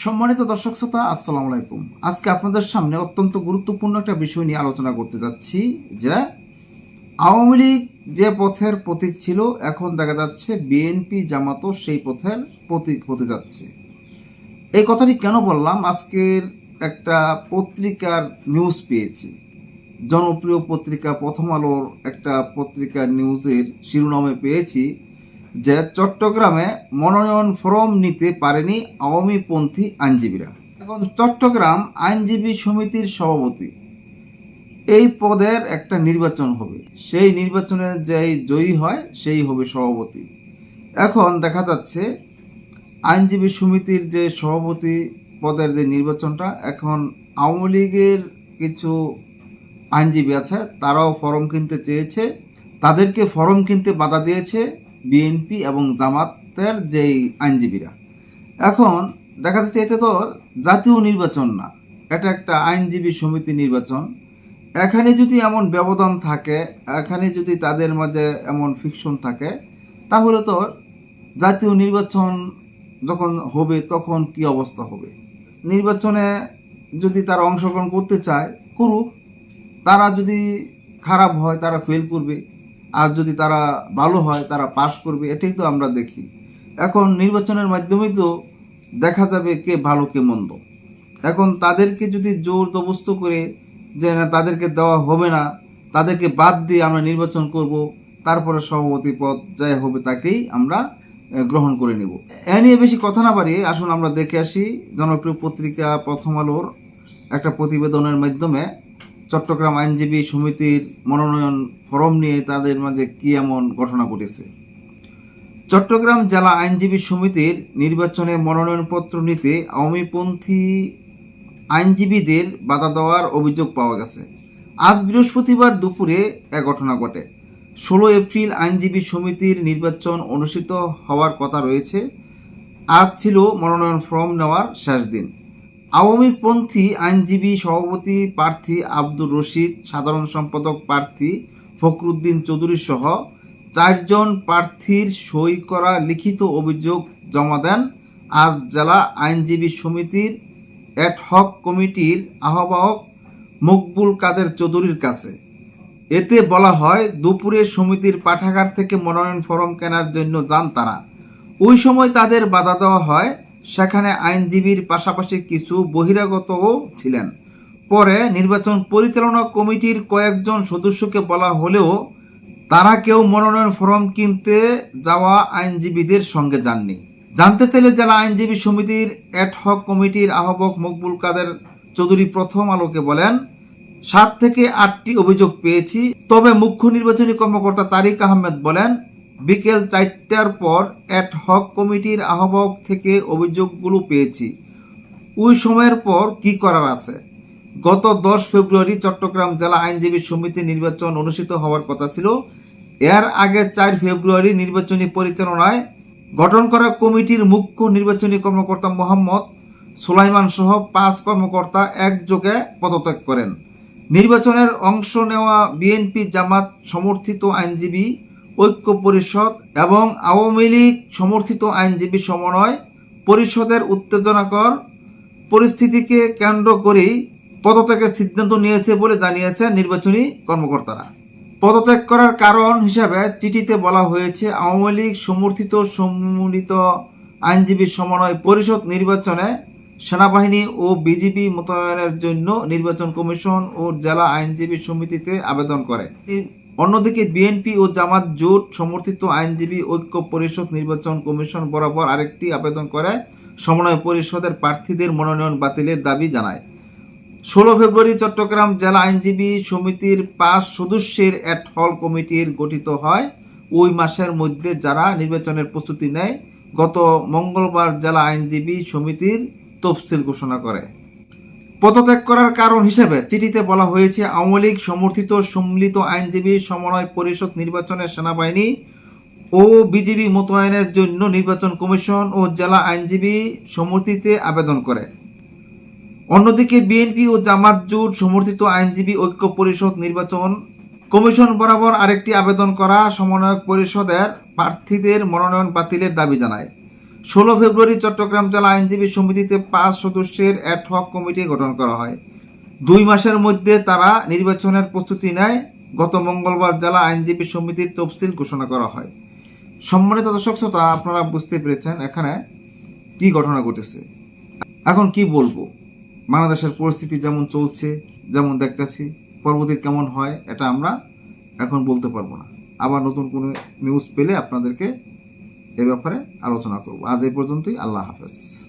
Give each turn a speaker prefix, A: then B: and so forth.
A: সম্মানিত দর্শক শ্রোতা, আসসালামু আলাইকুম। আজকে আপনাদের সামনে অত্যন্ত গুরুত্বপূর্ণ একটা বিষয় নিয়ে আলোচনা করতে যাচ্ছি, যে আওয়ামী লীগ যে পথের প্রতীক ছিল, এখন দেখা যাচ্ছে বিএনপি জামাতও সেই পথের প্রতীক হতে যাচ্ছে। এই কথাটি কেন বললাম? আজকের একটা পত্রিকার নিউজ পেয়েছি। জনপ্রিয় পত্রিকা, প্রথম আলোর একটা পত্রিকার নিউজের শিরোনামে পেয়েছি যে চট্টগ্রামে মনোনয়ন ফরম নিতে পারেনি আওয়ামীপন্থী আইনজীবীরা। এখন চট্টগ্রাম আইনজীবী সমিতির সভাপতি। এই পদের একটা নির্বাচন হবে। সেই নির্বাচনে যেই জয়ী হয়, সেই হবে সভাপতি। এখন দেখা যাচ্ছে আইনজীবী সমিতির যে সভাপতি পদের যে নির্বাচনটা, এখন আওয়ামী লীগের কিছু আইনজীবী আছে, তারাও ফরম কিনতে চেয়েছে। তাদেরকে ফরম কিনতে বাধা দিয়েছে। বিএনপি এবং জামাতের যেই আইনজীবীরা। এখন দেখা যাচ্ছে এটা তো জাতীয় নির্বাচন না। এটা একটা আইনজীবী সমিতি নির্বাচন। এখানে যদি এমন ব্যবধান থাকে, এখানে যদি তাদের মাঝে এমন ফিকশন থাকে, তাহলে তো জাতীয় নির্বাচন যখন হবে তখন কি অবস্থা হবে? নির্বাচনে যদি তারা অংশগ্রহণ করতে চায়, করুক। তারা যদি খারাপ হয়, তারা ফেল করবে। আর যদি তারা ভালো হয়, তারা পাশ করবে, এটাই তো আমরা দেখি। এখন নির্বাচনের মাধ্যমেই তো দেখা যাবে কে ভালো, কে মন্দ। এখন তাদেরকে যদি জোর জবস্ত করে যে না, তাদেরকে দেওয়া হবে না, তাদেরকে বাদ দিয়ে আমরা নির্বাচন করব, তারপরে সভাপতি পদ যাই হবে তাকেই আমরা গ্রহণ করে নেব। এ নিয়ে বেশি কথা না বাড়িয়ে আসুন আমরা দেখে আসি, জনপ্রিয় পত্রিকা প্রথম আলোর একটা প্রতিবেদনের মাধ্যমে চট্টগ্রাম আইনজীবী সমিতির মনোনয়ন ফরম নিয়ে তাদের মাঝে কি এমন ঘটনা ঘটেছে? চট্টগ্রাম জেলা আইনজীবী সমিতির নির্বাচনে মনোনয়নপত্র নিতে আওয়ামীপন্থী আইনজীবীদের বাধা দেওয়ার অভিযোগ পাওয়া গেছে। আজ বৃহস্পতিবার দুপুরে এক ঘটনা ঘটে। ষোলো এপ্রিল আইনজীবী সমিতির নির্বাচন অনুষ্ঠিত হওয়ার কথা রয়েছে। আজ ছিল মনোনয়ন ফর্ম নেওয়ার শেষ দিন। আওয়ামীপন্থী আইনজীবী সভাপতি প্রার্থী আব্দুর রশিদ, সাধারণ সম্পাদক প্রার্থী ফখরুদ্দিন চৌধুরী সহ চারজন প্রার্থীর সই করা লিখিত অভিযোগ জমা দেন আজ জেলা আইনজীবী সমিতির অ্যাডহক কমিটির আহ্বায়ক মকবুল কাদের চৌধুরীর কাছে। এতে বলা হয়, দুপুরে সমিতির পাঠাগার থেকে মনোনয়ন ফরম কেনার জন্য যান তারা। ওই সময় তাদের বাধা দেওয়া হয় সেখানে আইনজীবীর পাশাপাশি কিছু বহিরাগতও ছিলেন। পরে নির্বাচন পরিচালনা কমিটির কয়েকজন সদস্যকে বলা হলেও তারা কেউ মনোনয়ন ফরম কিনতে যাওয়া আইনজীবীদের সঙ্গে যাননি। জানতে চাইলে জেলা আইনজীবী সমিতির অ্যাডহক কমিটির আহ্বক মকবুল কাদের চৌধুরী প্রথম আলোকে বলেন, সাত থেকে আটটি অভিযোগ পেয়েছি, তবে মুখ্য নির্বাচনী কর্মকর্তা তারিক আহমেদ বলেন বিকেল চারটার পর হক কমিটির আহ্বায়ক থেকে অভিযোগগুলো পেয়েছি। ওই সময়ের পর কি করার আছে? গত দশ ফেব্রুয়ারি চট্টগ্রাম জেলা আইনজীবী সমিতি নির্বাচন অনুষ্ঠিত হওয়ার কথা ছিল। এর আগে চার ফেব্রুয়ারি নির্বাচনী পরিচালনায় গঠন করা কমিটির মুখ্য নির্বাচনী কর্মকর্তা মোহাম্মদ সুলাইমান সহ পাঁচ কর্মকর্তা একযোগে পদত্যাগ করেন। নির্বাচনের অংশ নেওয়া বিএনপি জামাত সমর্থিত আইনজীবী ঐক্য পরিষদ এবং আওয়ামী লীগ সমর্থিত আইনজীবী সমন্বয় পরিষদের উত্তেজনাকর পরিস্থিতিকে কেন্দ্র করেই পদত্যাগের সিদ্ধান্ত নিয়েছে বলে জানিয়েছেন নির্বাচনী কর্মকর্তারা। পদত্যাগ করার কারণ হিসাবে চিঠিতে বলা হয়েছে, আওয়ামী লীগ সমর্থিত সম্মিলিত আইনজীবী সমন্বয় পরিষদ নির্বাচনে সেনাবাহিনী ও বিজিবি মোতায়েনের জন্য নির্বাচন কমিশন ও জেলা আইনজীবী সমিতিতে আবেদন করে। অন্যদিকে বিএনপি ও জামাত জোট সমর্থিত আইনজীবী ঐক্য পরিষদ নির্বাচন কমিশন বরাবর আরেকটি আবেদন করে সমন্বয় পরিষদের প্রার্থীদের মনোনয়ন বাতিলের দাবি জানায়। ষোলো ফেব্রুয়ারি চট্টগ্রাম জেলা আইনজীবী সমিতির পাঁচ সদস্যের অ্যাট হল কমিটির গঠিত হয়। ওই মাসের মধ্যে যারা নির্বাচনের প্রস্তুতি নেয়, গত মঙ্গলবার জেলা আইনজীবী সমিতির তফসিল ঘোষণা করে। পদত্যাগ করার কারণ হিসেবে চিঠিতে বলা হয়েছে, আওয়ামী লীগ সমর্থিত সম্মিলিত আইনজীবী সমন্বয় পরিষদ নির্বাচনের সেনাবাহিনী ও বিজিবি মোতায়েনের জন্য নির্বাচন কমিশন ও জেলা আইনজীবী সমিতিতে আবেদন করে। অন্যদিকে বিএনপি ও জামাত জোট সমর্থিত আইনজীবী ঐক্য পরিষদ নির্বাচন কমিশন বরাবর আরেকটি আবেদন করা সমন্বয়ক পরিষদের প্রার্থীদের মনোনয়ন বাতিলের দাবি জানায়। ষোলো ফেব্রুয়ারি চট্টগ্রাম জেলা আইনজীবী সমিতিতে পাঁচ সদস্যের অ্যাডহক কমিটি গঠন করা হয়। দুই মাসের মধ্যে তারা নির্বাচনের প্রস্তুতি নেয়। গত মঙ্গলবার জেলা আইনজীবী সমিতির তফসিল ঘোষণা করা হয়। সম্মানিত দর্শক শ্রোতা, আপনারা বুঝতে পেরেছেন এখানে কি ঘটনা ঘটেছে। এখন কি বলব? বাংলাদেশের পরিস্থিতি যেমন চলছে, যেমন দেখতেছি, পরবর্তী কেমন হয়, এটা আমরা এখন বলতে পারব না। আবার নতুন কোনো নিউজ পেলে আপনাদেরকে এ ব্যাপারে আলোচনা করব। আজ এই পর্যন্তই আল্লাহ হাফেজ।